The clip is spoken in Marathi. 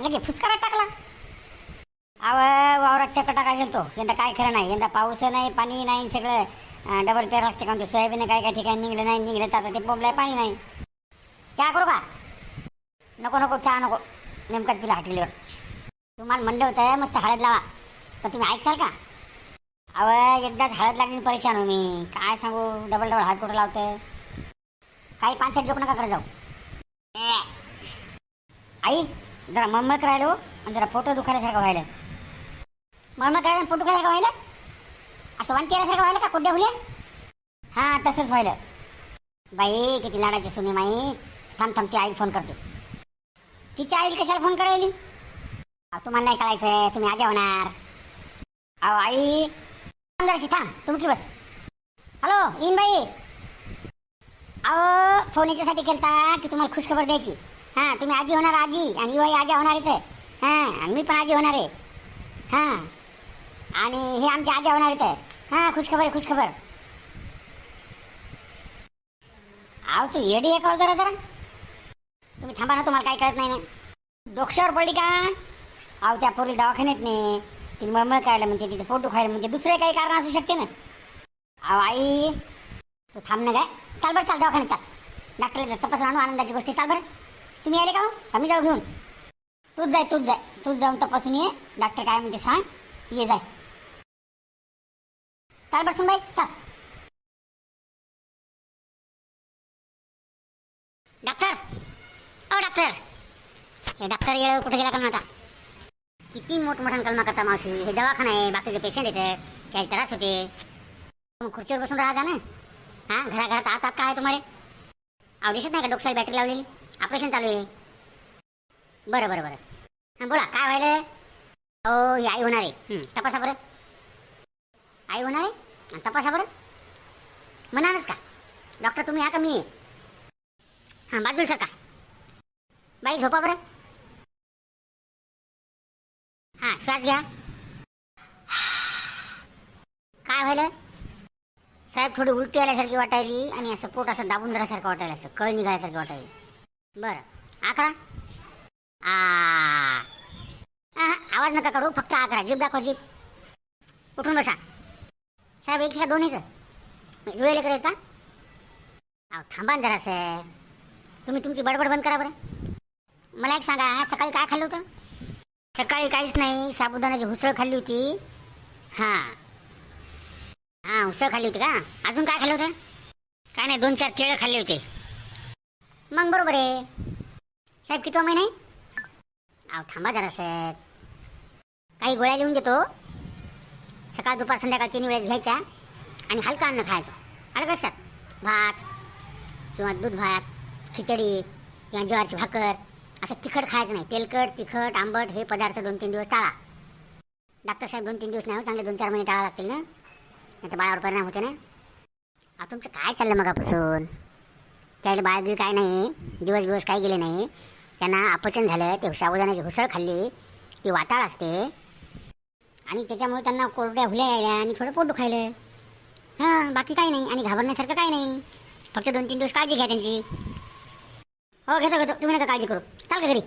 लगे फुसकारात टाकला. अव वावरात चक्कर टाका गेलतो. यंदा काय खरं नाही. यंदा पाऊस नाही पाणी नाही सगळं डबल पेर लागते का सोयाबीन काय काय ठिकाणी निघलं नाही निघलं तर आता ते बोंबलाय पाणी नाही. चहा करू का? नको नको चहा नको. नेमकाच पिला हॉटेलवर. तुम्हाला म्हणलं होतं मस्त हळद लावा. पण तुम्ही ऐकसाल का? अव एकदाच हळद लागली परेशान हो मी. काय सांगू? डबल डबल हात कुठं लावतं? काही पाच जोक नका करत जाऊ. ए. आई! जरा मळमळ करायला हो आणि जरा फोटो दुखायल्यासारखं व्हायला. मळमळ करायला फोटो दुखायला व्हायला? असं वांती केल्यासारखं व्हायला का कुठे हुल्या? हां तसंच व्हायलं. बाई किती लाडाची सुनी माई. थांब थांब ती आई फोन करते. तिच्या आईल कशाला फोन करायली? तुम्हाला नाही कळायचं तुम्ही आजा होणार. अहो आई. थांब जराशी थांब तुमकी बस. Hello in by. अहो फोन याच्यासाठी केलता की तुम्हाला खुशखबर द्यायची. हां तुम्ही आजी होणार आजी आणि युवाई आजा होणार इथं. हां आणि मी पण आजी होणार आहे. हां आणि हे आमचे आजा होणार इथं. हां खुशखबर आहे खुशखबर. अहो तू येडी आहे कळ जरा जरा? तुम्ही थांबा ना तुम्हाला काही कळत नाही ना. डोक्यावर पडली का? अहो त्या पोरी दवाखान्यात नाही तिने मळमळ करायला म्हणते तिचं पोट दुखायला म्हणते. दुसरे काही कारण असू शकते ना. अहो आई तू थांब ना काय चाल बरं चाल दवाखान्यात चाल. डॉक्टरला तपासून आणू आनंदाची गोष्टी चाल बरं. तुम्ही आले का हो? आम्ही जाऊ घेऊन? तूच जाय तूच जाय. तूच जाऊन तपासून ये. डॉक्टर काय म्हणते सांग. ये जाय. चाल बसून बाई चाल. डॉक्टर अहो डॉक्टर हे डॉक्टर येळ कुठे गेला का आता? किती मोठमोठ्या कलमा करता मावशी. हे दवाखाना आहे बाकीचे पेशंट येते काही त्रास होते. मग खुर्चीवर बसून राहा ना. हां घराघरात आत आत काय तुम्हाला? आवडीशत नाही का डोक्याला बॅटरी लावलेली? ऑपरेशन चालू आहे. बरं बरं बरं. हां बोला काय व्हायलं हो ही आई होणार आहे. हं, तपासा बरं. आई होणार आहे? तपासा बरं. म्हणानच का? डॉक्टर तुम्ही हा का मी? हां बाजूला सरका. बाई झोपा बरं. हां श्वास घ्या. काय व्हायलं साहेब थोडी उलटी आल्यासारखी वाटायली आणि असं पोट असं दाबून धरासारखं वाटायला असं. कळ निघाल्यासारखं वाटायली. बरं. आकरा आ. आवाज नका काढू फक्त आकरा जीप दाखव जीप. उठून बसा. साहेब एक का दोन्हीच जुळे लेकर का? अहो थांबा ना साहेब. तुम्ही तुमची बडबड बंद करा बरं. मला एक सांगा सकाळी काय खाल्लं होतं? सकाळी काहीच नाही साबुदाण्याची हुसळ खाल्ली होती. हां. हां उसळ खाल्ली होती का? अजून काय खाल्लं होतं? काय नाही दोन चार केळं खाल्ले होते. मग बरोबर आहे. साहेब किती महिना आहे? अहो थांबा जरा साहेब. काही गोळ्या लिहून देतो. सकाळ दुपार संध्याकाळ तीन वेळेस घ्यायच्या आणि हलका अन्न खायचं. आलं कशात भात किंवा दूध भात खिचडी किंवा ज्वारीची भाकर असं तिखट खायचं नाही. तेलकट तिखट आंबट हे पदार्थ दोन तीन दिवस टाळा. डॉक्टर साहेब दोन तीन दिवस नाही हो, चांगले दोन चार महिने टाळा लागतील ना? नाही तर बाळावर परिणाम होते ना? अहो तुमचं काय चाललं मगापासून? त्याला बाळबीळ काय नाही दिवस दिवस काही गेले नाही. त्यांना अपचन झालं ते साबुदाण्याची हुसळ खाल्ली. ती वाताळ असते. आणि त्याच्यामुळे त्यांना कोरड्या हुल्या यायला आणि थोडं पोट दुखायलं. हां बाकी काही नाही आणि घाबरण्यासारखं काही नाही. फक्त दोन तीन दिवस काळजी घ्या त्यांची. हो घेतो घेतो. तुम्ही नका काळजी करू. चाल का घरी?